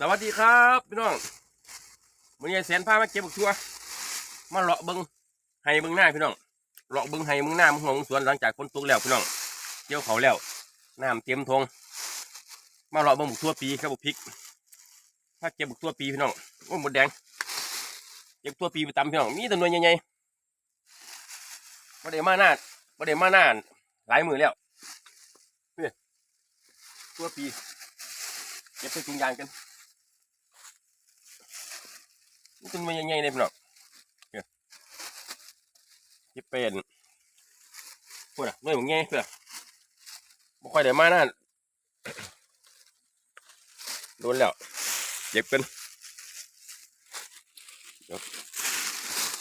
สวัสดีครับพี่น้องวันนี้แสนพามาเก็บบักทั่วมาเลาะเบิงให้เบิงหน้าพี่น้องเลาะเบิงให้เบิงหน้ามึงหัวมึงสวนหลังจากฝนตกแล้วพี่น้องเกี่ยวเขาแล้วน้ำเต็มทงมาเลาะเบิงบักทั่วปีครับบักพริกถ้าเก็บบักทั่วปีพี่น้องโอ้หมดแดงเก็บทั่วปีไปตำพี่น้องมีแต่หน่วยใหญ่ๆบ่ได้มาหน้าบ่ได้มาหน้าหลายมือแล้วนี่ทั่วปีเก็บใส่ถุงยางกัน นี่เป็นมันยังไงเนี่ยพี่น้องเนี่ยเก็บเป็นพวกน่ะหน่วยมันไงเพื่อบ่ค่อยได้มานะโดนแล้วเก็บกันเดี๋ยว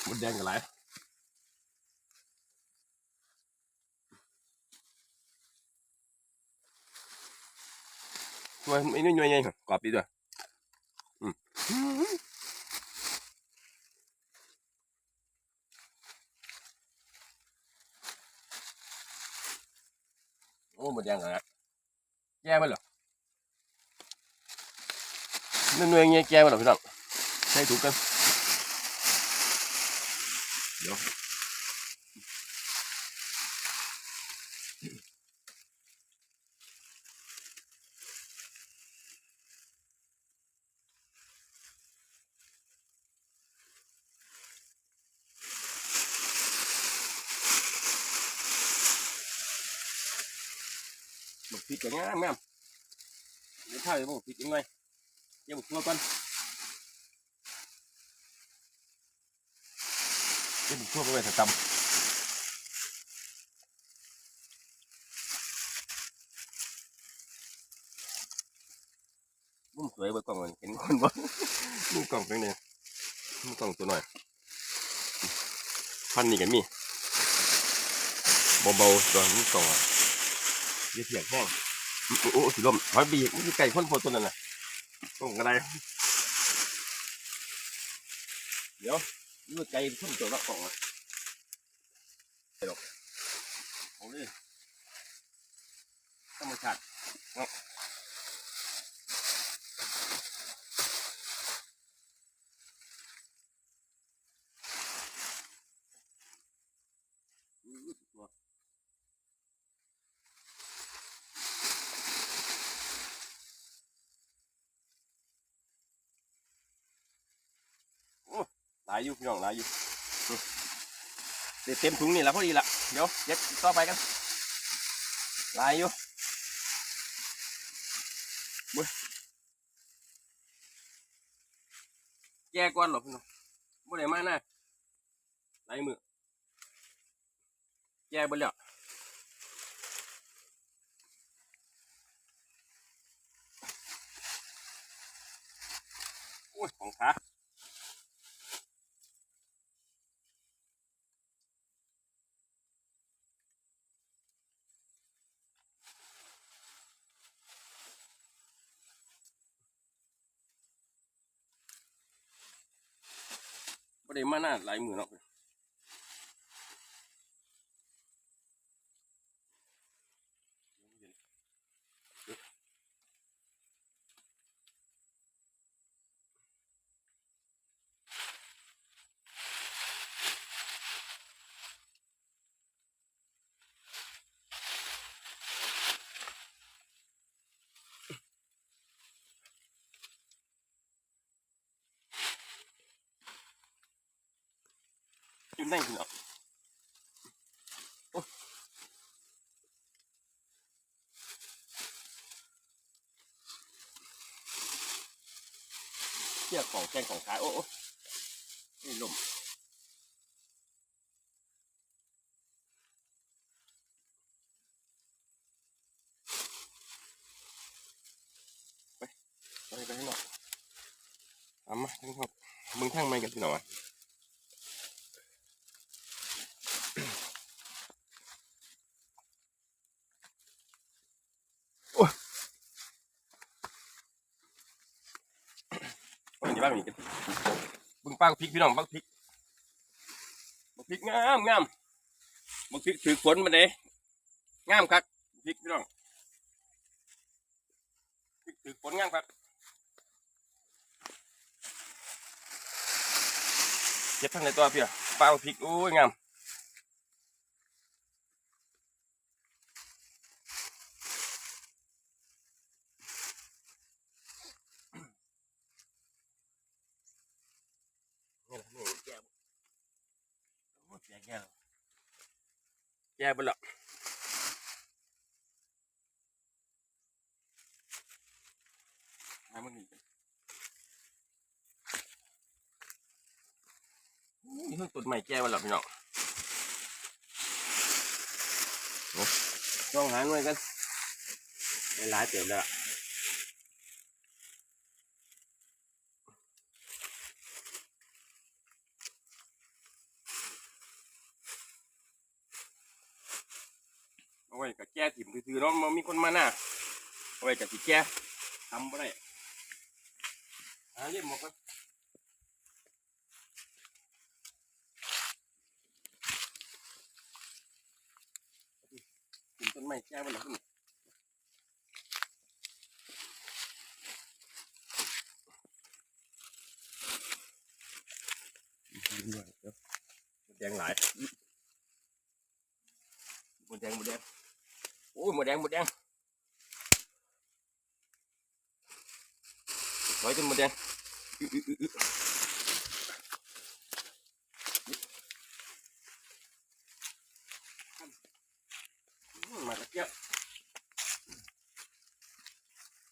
มันแดงกันหลายตัวไอ้นี่หน่วยไงกรอบดีด้วยอืม หมดยังแล้วแก้มันเหรอนึ่งหน่วยเงี้ยแก้มันเหรอพี่น้องใช้ถูกกันเดี๋ยว หมดพริกอย่างงี้แม่มเดี๋ยวข้าวจะบอกพริกยังไงเดี๋ยวบอกตัวก่อนเดี๋ยวบอกตัวไปไว้ถ้าตำมุมสวยเบนกล่องมันเห็นคนบ่มุมกล่องเป็นไงมุมกล่องตัวหน่อย พันนี่กันมีเบาๆตัวมุมกล่องอะเดี๋ยวเถียงแห้งโอ้โหสิลมหอยบีมันคือไก่ข้นโพตัวนั้นน่ะต้องอะไรเดี๋ยวนี่ไก่ข้นตัวละกล่องอะไปหรอกโอ้ยธรรมชาติเนาะายอยู่พี่น้องหลายอยู่เดี๋ยวเต็มถุงนี่แล้วพอดีละเดี๋ยวเย็บต่อไปกันหลายอยู่บุ้ยแก่ก่อนหรอพี่น้องบ่ได้มาหน้าหลายมือแก่เบ่แล้วโอ้ยของขา ได้มาน้าหลายหมื่นเนาะ อยู่ในพี่น้องโอ้เที่ยของแกงของขายโอ้โอ้นี่ลมไปไปไปข้างนอกเอามาทั้งครับมึงทั้งไม่กันพี่หน้องากนี่บึงป้าก็พริกพี่น้องบักพริกบักพริกงามงามบักพริกถือขนมาเลยงามครับพริกพี่น้องพริกถือขนงามครับเจ็บทั้งในตัวพี่อะป้าก็พริกโอ้ยงาม โอ้ยแก่แก่แล้วแก่ไปแล้วให้มันหนีไปนี่เพิ่งต้นใหม่แก่ไปแล้วพี่น้องโอ้ต้องหาหน่วยกันหลายเติมแล้วล่ะเอาไว้กับแก้ถิ่มคือๆเนาะมันมีคนมาหน้าเอาไว้กับสิแก้ทำบ่ได้หาเรียบหมดกันกินต้นไม้แก้ไปแล้วคุณกินด้วยเดี๋ยวหมดแดงหลายหมดแดงหมดแดงโอ้ยหมดแดงหมดแดงถอยจนหมดแดง อื้ออื้ออื้ออื้ออืมมากระเจี๊ยบ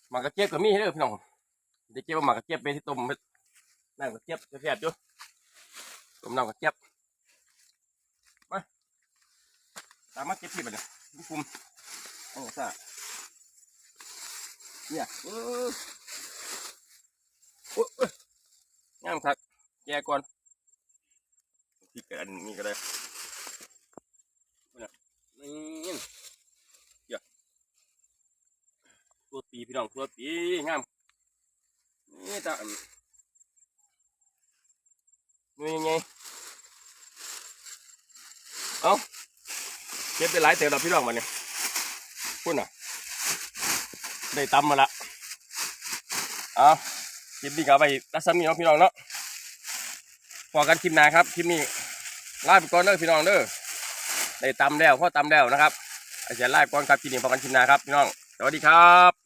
หมากระเจี๊ยบก็มีให้เด้อพี่น้องเดี๋ยวเจี๊ยบเอาหมากระเจี๊ยบไปที่ต้มไปน้ำกระเจี๊ยบแซ่บๆอยู่ต้มน้ำกระเจี๊ยบมาตามมาเก็บพี่ไปเลยพี่คุมโอ้ซ่าเนี่ยเออโอ้ยโอ้ยงามครับแกก่อนพี่เกิดอันนี้ก็ได้เนี่ยนี่ตัวปีพี่น้องตัวปีงามนี่ตาอันนี่ยังไงเอาเก็บไปหลายเต๋อแล้วพี่น้องวันนี้พุ่นอะ ได้ตำมาละเอา คลิปนี้ก็เอาไปรัศมีเนาะพี่น้องเนาะพอกันคลิปหน้าครับคลิปนี้ลาไปก่อนเด้อพี่น้องเด้อได้ตำแล้วพ่อตำแล้วนะครับอาจจะลาไปก่อนครับคลิปนี้พอกันคลิปหน้าครับพี่น้องสวัสดีครับ